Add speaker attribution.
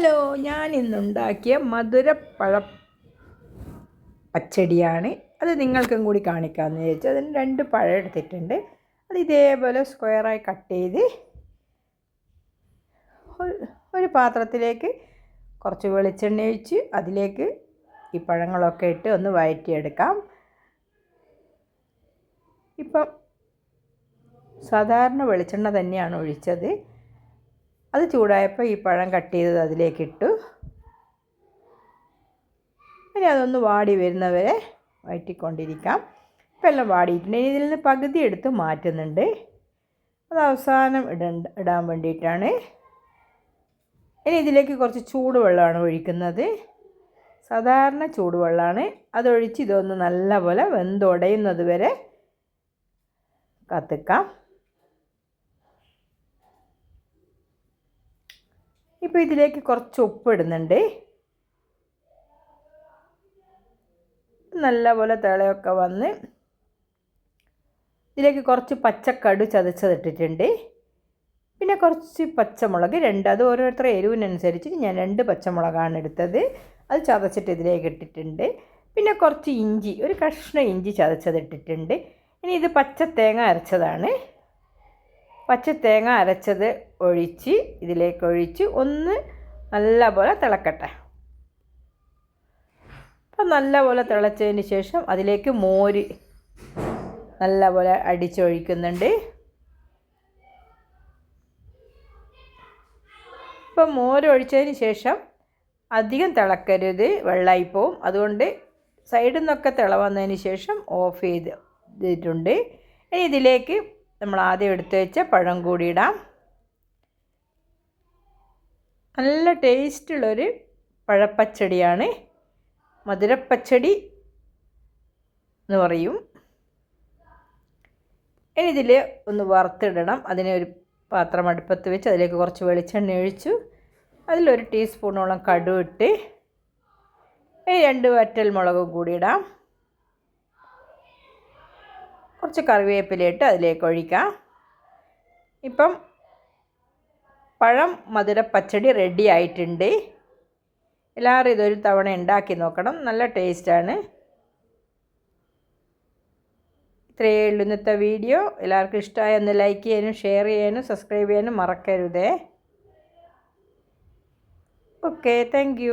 Speaker 1: Hello ഞാൻ ഇന്നുണ്ടാക്കിയ മധുരപ്പഴ പച്ചടിയാണ്. അത് നിങ്ങൾക്കും കൂടി കാണിക്കാമെന്ന് വിചാരിച്ചു. അതിന് രണ്ട് പഴം എടുത്തിട്ടുണ്ട്. അത് ഇതേപോലെ സ്ക്വയറായി കട്ട് ചെയ്ത് ഒരു- പാത്രത്തിലേക്ക് കുറച്ച് വെളിച്ചെണ്ണ ഒഴിച്ച് അതിലേക്ക് ഈ പഴങ്ങളൊക്കെ ഇട്ട് ഒന്ന് വഴറ്റിയെടുക്കാം ഇപ്പം സാധാരണ വെളിച്ചെണ്ണ തന്നെയാണ് ഒഴിച്ചത്. അത് ചൂടായപ്പോൾ ഈ പഴം കട്ട് ചെയ്തത് അതിലേക്ക് ഇട്ടു. ഇനി അതൊന്ന് വാടി വരുന്നവരെ വഴറ്റിക്കൊണ്ടിരിക്കാം. ഇപ്പം എല്ലാം വാടിയിട്ടുണ്ട്. ഇനി ഇതിൽ നിന്ന് പകുതി എടുത്ത് മാറ്റുന്നുണ്ട്. അത് അവസാനം ഇടണ്ട ഇടാൻ വേണ്ടിയിട്ടാണ്. ഇനി ഇതിലേക്ക് കുറച്ച് ചൂടുവെള്ളമാണ് ഒഴിക്കുന്നത്. സാധാരണ ചൂടുവെള്ളമാണ്. അതൊഴിച്ച് ഇതൊന്ന് നല്ലപോലെ വെന്തുടയുന്നത് വരെ കത്തിക്കാം. ഇപ്പോൾ ഇതിലേക്ക് കുറച്ച് ഉപ്പ് ഇടുന്നുണ്ട് നല്ലപോലെ തിളയൊക്കെ വന്ന് ഇതിലേക്ക് കുറച്ച് പച്ചക്കടു ചതച്ചതിട്ടിട്ടുണ്ട്. പിന്നെ കുറച്ച് പച്ചമുളക് രണ്ട് അത് ഓരോരുത്തർ എരിവിനനുസരിച്ച് ഞാൻ രണ്ട് പച്ചമുളകാണ് എടുത്തത്. അത് ചതച്ചിട്ട് ഇതിലേക്ക് ഇട്ടിട്ടുണ്ട്. പിന്നെ കുറച്ച് ഇഞ്ചി ഒരു കഷ്ണം ഇഞ്ചി ചതച്ചതിട്ടിട്ടുണ്ട്. ഇനി ഇത് പച്ച തേങ്ങ അരച്ചതാണ്. പച്ച തേങ്ങ അരച്ചത് ഒഴിച്ച് ഇതിലേക്ക് ഒഴിച്ച് ഒന്ന് നല്ലപോലെ തിളക്കട്ടെ. അപ്പം നല്ലപോലെ തിളച്ചതിന് ശേഷം അതിലേക്ക് മോര് നല്ലപോലെ അടിച്ചൊഴിക്കുന്നുണ്ട്. ഇപ്പം മോര് ഒഴിച്ചതിന് ശേഷം അധികം തിളക്കരുത് വെള്ളമായിപ്പോവും അതുകൊണ്ട് സൈഡിൽ നിന്നൊക്കെ തിള വന്നതിന് ശേഷം ഓഫ് ചെയ്ത് ചെയ്തിട്ടുണ്ട് ഇനി ഇതിലേക്ക് നമ്മൾ ആദ്യം എടുത്തു വെച്ച പഴം കൂടി ഇടാം. നല്ല ടേസ്റ്റുള്ളൊരു പഴപ്പച്ചടിയാണ്. മധുരപ്പച്ചടി എന്ന് പറയും. ഇനി ഇതിൽ ഒന്ന് വറുത്തിടണം. അതിനെ ഒരു പാത്രം അടുപ്പത്ത് വെച്ച് അതിലേക്ക് കുറച്ച് വെളിച്ചെണ്ണ ഒഴിച്ചു. അതിലൊരു ടീസ്പൂണോളം കടുവിട്ട് രണ്ട് വറ്റൽ മുളകും കൂടി ഇടാം. കുറച്ച് കറിവേപ്പില ഇട്ട് അതിലേക്ക് ഒഴിക്കാം. ഇപ്പം പഴം മധുര പച്ചടി റെഡി ആയിട്ടുണ്ട്. എല്ലാവരും ഇതൊരു തവണ ഉണ്ടാക്കി നോക്കണം. നല്ല ടേസ്റ്റാണ് ഇത്രയേ ഉള്ളൂ ഇന്നത്തെ വീഡിയോ എല്ലാവർക്കും ഇഷ്ടമായ ഒന്ന് ലൈക്ക് ചെയ്യാനും ഷെയർ ചെയ്യാനും സബ്സ്ക്രൈബ് ചെയ്യാനും മറക്കരുതേ. Okay thank